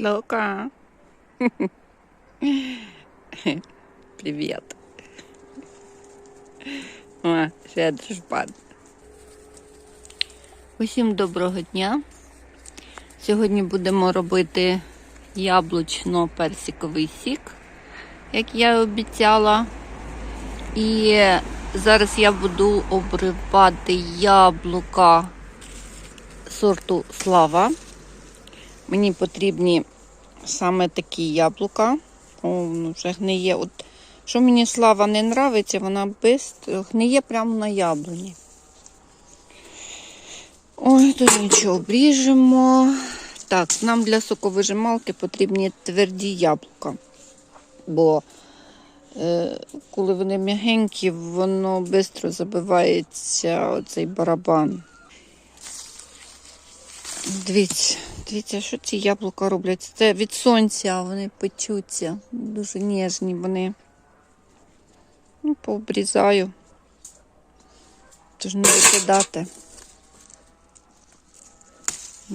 Лука. Привет. О, сядеш пан. Усім доброго дня. Сьогодні будемо робити яблучно-персиковий сік, як я і обіцяла. І зараз я буду обривати яблука сорту Слава. Мені потрібні саме такі яблука. О, вже гниє. От, що мені слава не нравиться, вона без гниє прямо на яблуні. Ой, то нічого обріжемо. Так, нам для соковижималки потрібні тверді яблука. Бо е, коли вони м'ягенькі, воно швидко забивається оцей барабан. Дивіться, дивіться, що ці яблука роблять. Це від сонця, вони печуться. Дуже ніжні вони. Ну, пообрізаю. Тож не викидати.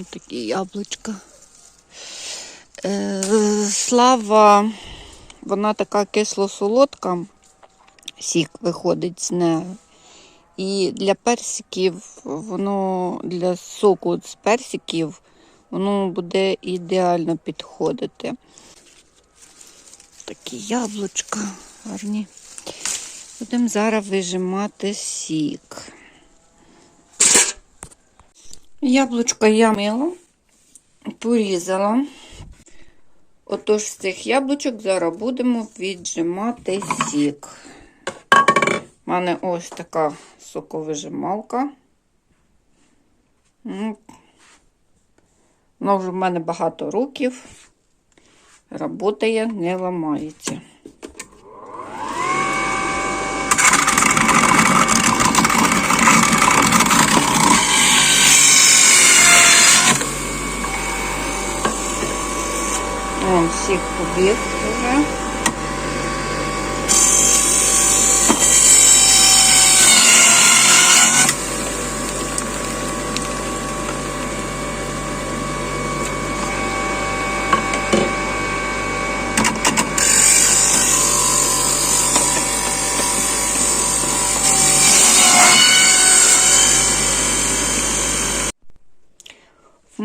Ось такі яблучка. Е, слава, вона така кисло-солодка, сік виходить з неї. І для персиків, воно для соку з персиків, воно буде ідеально підходити. Такі яблучка гарні. Будемо зараз вижимати сік. Яблучко я мила, порізала. Отож, з цих яблучок зараз будемо віджимати сік. У мене ось така соковижималка. Вже в мене багато років. Работає, не ламається. Вон всіх побіг вже.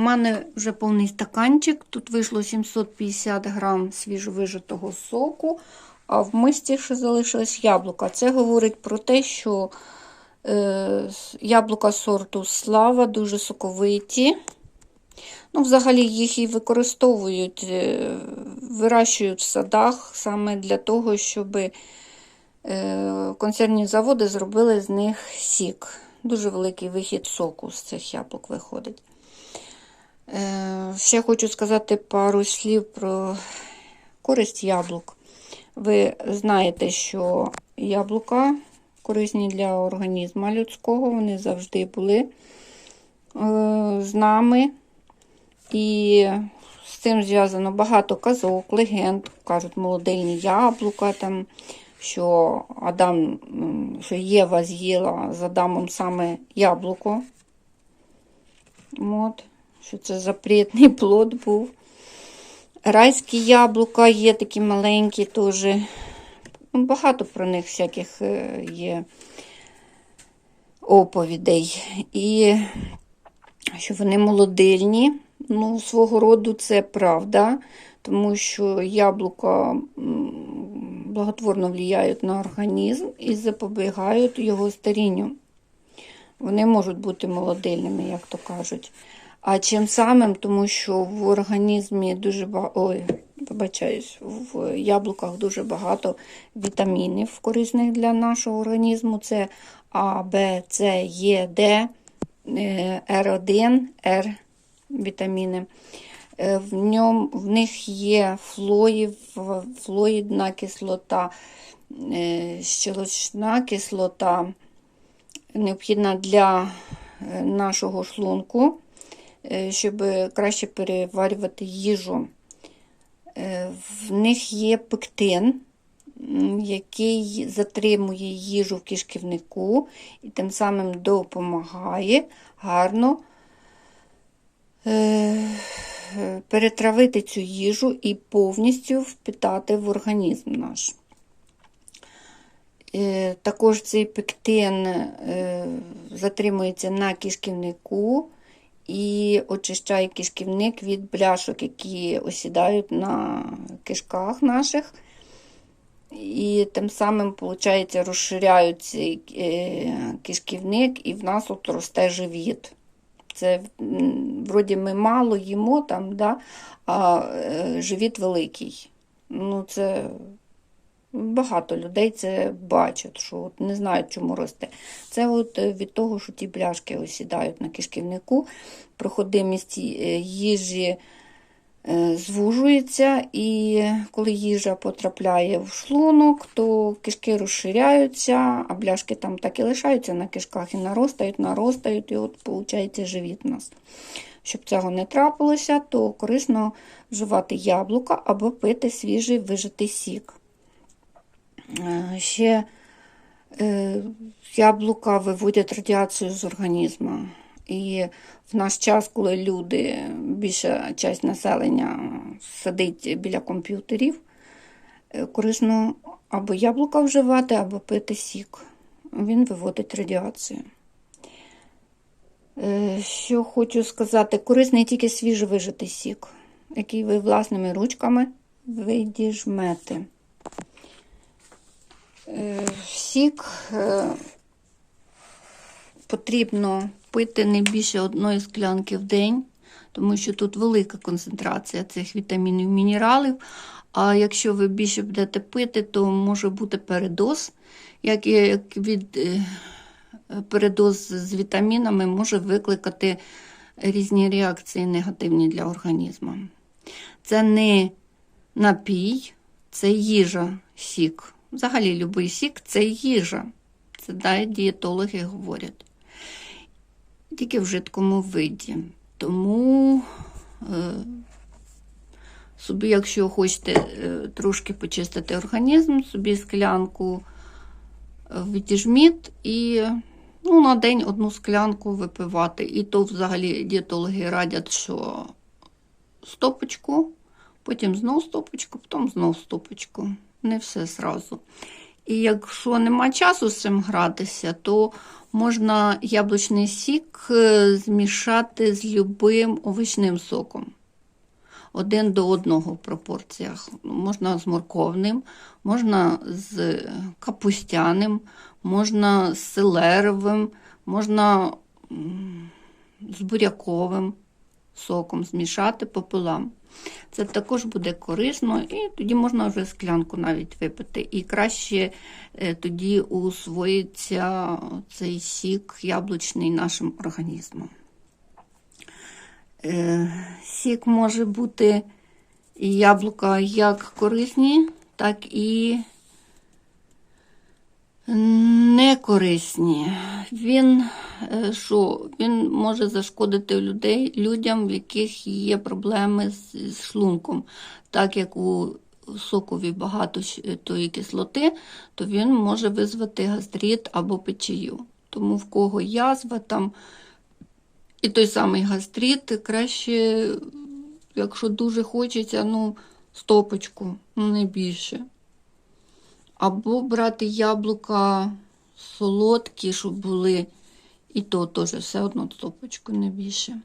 Мене вже повний стаканчик. Тут вийшло 750 грам свіжовижатого соку, а в мисці ще залишилось яблука. Це говорить про те, що е, яблука сорту слава дуже соковиті. Ну, Взагалі їх і використовують, е, вирощують в садах саме для того, щоб е, консервні заводи зробили з них сік. Дуже великий вихід соку з цих яблук виходить. Е, ще хочу сказати пару слів про користь яблук. Ви знаєте, що яблука корисні для організму людського, вони завжди були е, з нами. І з цим зв'язано багато казок, легенд, кажуть, молодильні яблука, там, що Адам, що Єва з'їла з Адамом саме яблуко. От що це запретний плод був. Райські яблука є такі маленькі теж. Ну, багато про них всяких е, є оповідей. І що вони молодильні. Ну, свого роду це правда, тому що яблука благотворно впливають на організм і запобігають його старінню. Вони можуть бути молодильними, як то кажуть. А чим самим, тому що в організмі дуже багато, ой, вибачаюсь, в яблуках дуже багато вітамінів корисних для нашого організму. Це А, Б, С, Е, Д, Р1, Р вітаміни. Е, в ньому, в них є флоїв, флоїдна кислота, е, щелочна кислота, необхідна для е, нашого шлунку. Е, щоб краще переварювати їжу. Е, в них є пектин, який затримує їжу в кишківнику і тим самим допомагає гарно е, перетравити цю їжу і повністю впитати в організм наш. Також цей пектин затримується на кишківнику і очищає кишківник від бляшок, які осідають на кишках наших. І тим самим, виходить, розширяють цей е, кишківник, і в нас от росте живіт. Це вроді ми мало їмо там, да, а е, живіт великий. Ну, це багато людей це бачать, що от не знають, чому росте. Це от е, від того, що ті бляшки осідають на кишківнику, проходимість е, їжі е, звужується, і коли їжа потрапляє в шлунок, то кишки розширяються, а бляшки там так і лишаються на кишках і наростають, наростають, і от виходить живіт у нас. Щоб цього не трапилося, то корисно вживати яблука або пити свіжий вижатий сік. Е, Ще е, яблука виводять радіацію з організму. І в наш час, коли люди, більша часть населення сидить біля комп'ютерів, е, корисно або яблука вживати, або пити сік. Він виводить радіацію. Що хочу сказати, корисний тільки свіжовижатий сік, який ви власними ручками видіжмете. Е, Сік е, потрібно пити не більше одної склянки в день, тому що тут велика концентрація цих вітамінів, мінералів. А якщо ви більше будете пити, то може бути передоз, як від е, передоз з вітамінами може викликати різні реакції негативні для організму. Це не напій, це їжа, сік. Взагалі, любий сік це їжа. Це навіть дієтологи говорять. Тільки в жидкому виді. Тому е, собі, якщо хочете е, трошки почистити організм, собі склянку відіжміть і ну, на день одну склянку випивати. І то взагалі дієтологи радять, що стопочку, потім знов стопочку, потім знов стопочку. Не все зразу. І якщо нема часу з цим гратися, то можна яблучний сік е, змішати з любим овочним соком. Один до одного в пропорціях. Можна з морковним, можна з капустяним, можна з селеровим, можна з буряковим соком змішати пополам. Це також буде корисно, і тоді можна вже склянку навіть випити. І краще е, тоді усвоїться цей сік яблучний нашим організмом. Е, Сік може бути яблука як корисні, так і некорисні. Він е, що? Він може зашкодити людей, людям, в яких є проблеми з, з шлунком. Так як у сокові багато тої кислоти, то він може визвати гастрит або печію. Тому в кого язва там і той самий гастрит, краще, якщо дуже хочеться, ну, стопочку, ну не більше. Або брати яблука солодкі, щоб були, і то теж все одно стопочку не більше.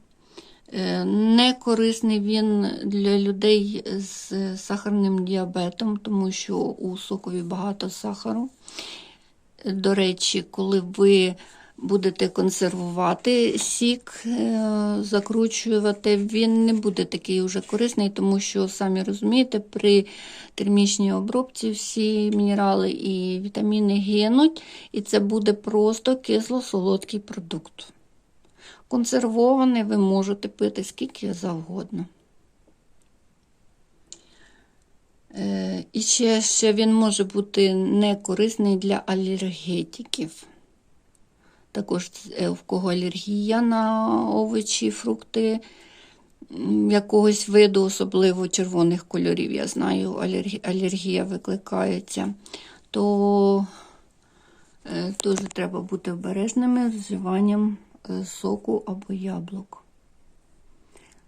Е, Не корисний він для людей з сахарним діабетом, тому що у сокові багато сахару. До речі, коли ви будете консервувати сік, е, закручувати, він не буде такий уже корисний, тому що, самі розумієте, при термічній обробці всі мінерали і вітаміни гинуть, і це буде просто кисло-солодкий продукт. Консервований ви можете пити скільки завгодно. Е, І ще, ще він може бути некорисний для алергетиків. Також е, в кого алергія на овочі, фрукти якогось виду, особливо червоних кольорів, я знаю, алергія викликається, то е, теж треба бути обережними з вживанням е, соку або яблук.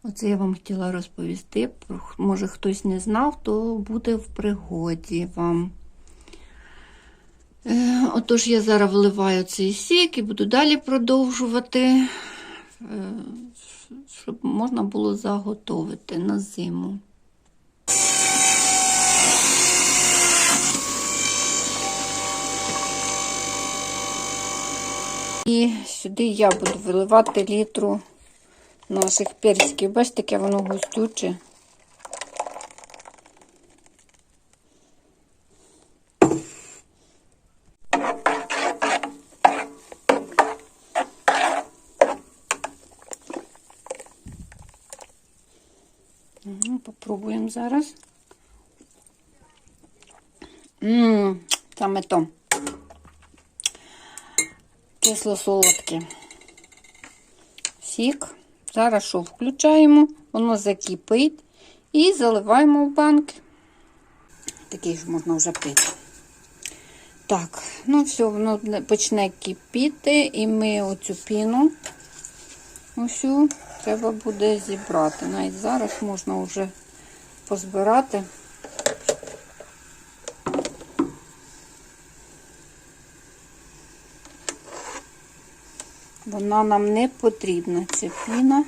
Оце я вам хотіла розповісти. Може, хтось не знав, то буде в пригоді вам. Е, Отож, я зараз виливаю цей сік і буду далі продовжувати, е, щоб можна було заготовити на зиму. І сюди я буду виливати літру наших персиків. Бачите, яке воно густюче. Попробуємо зараз. Ммм, саме то. Кисло-солодке. Сік. Зараз що включаємо, воно закипить і заливаємо в банки. Такий ж можна вже пити. Так, ну все, воно почне кипіти, і ми оцю піну усю треба буде зібрати. Навіть зараз можна вже позбирати. Вона нам не потрібна, ця піна.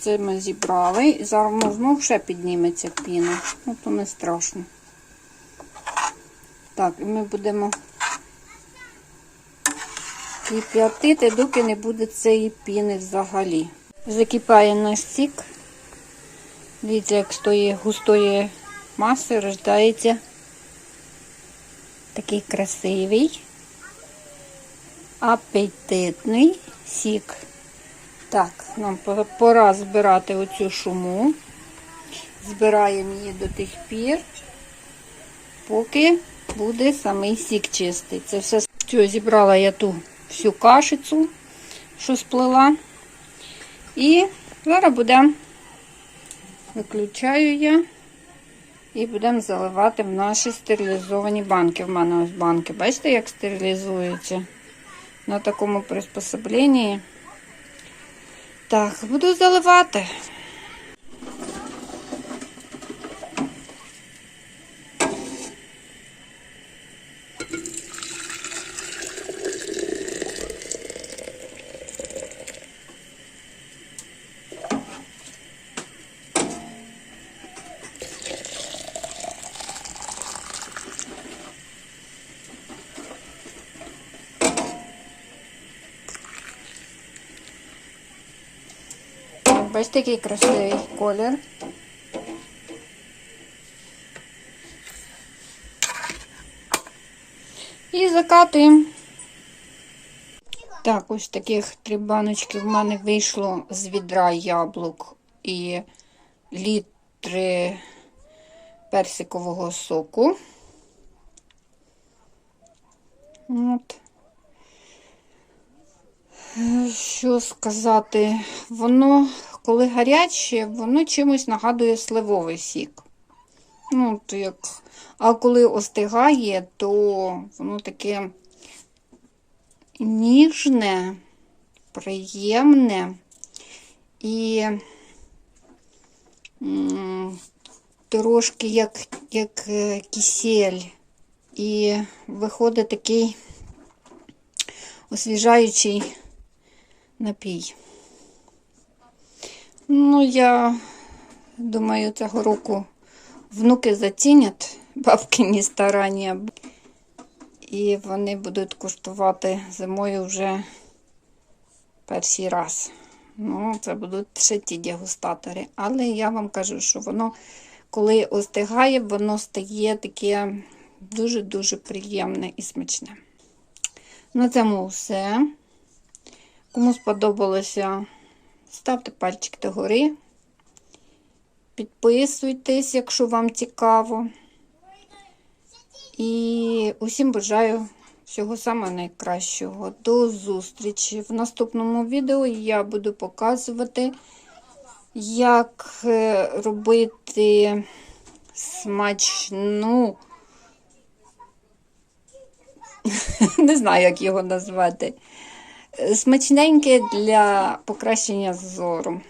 Це ми зібрали. І зараз воно знову ще підніметься піна. Ну, то не страшно. Так, і ми будемо кип'ятити, доки не буде цієї піни взагалі. Закипає наш сік. Дивіться, як з тої густої маси рождається такий красивий, апетитний сік. Так, нам пора збирати оцю шуму. Збираємо її до тих пір, поки буде самий сік чистий. Це все що зібрала я ту всю кашицю, що сплила. І зараз будемо, виключаю я і будемо заливати в наші стерилізовані банки. В мене ось банки. Бачите, як стерилізуються на такому приспособленні. Так, буду заливати. Бачите, який красивий колір. І закатуємо. Так, ось таких три баночки в мене вийшло з відра яблук і літри персикового соку. От. Що сказати, воно, коли гаряче, воно чимось нагадує сливовий сік. Ну, то як... А коли остигає, то воно таке ніжне, приємне і трошки як, як е, кисель. І виходить такий освіжаючий напій. Ну, я думаю, цього року внуки зацінять бабкині старання. І вони будуть куштувати зимою вже перший раз. Ну, це будуть ще ті дегустатори. Але я вам кажу, що воно, коли остигає, воно стає таке дуже-дуже приємне і смачне. На цьому все. Кому сподобалося, ставте пальчик догори. Підписуйтесь, якщо вам цікаво. І усім бажаю Всього самого найкращого. До зустрічі. В наступному відео я буду показувати, як е, робити смачну. Не знаю, як його назвати. Смачненьке для покращення зору.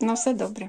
На все добре.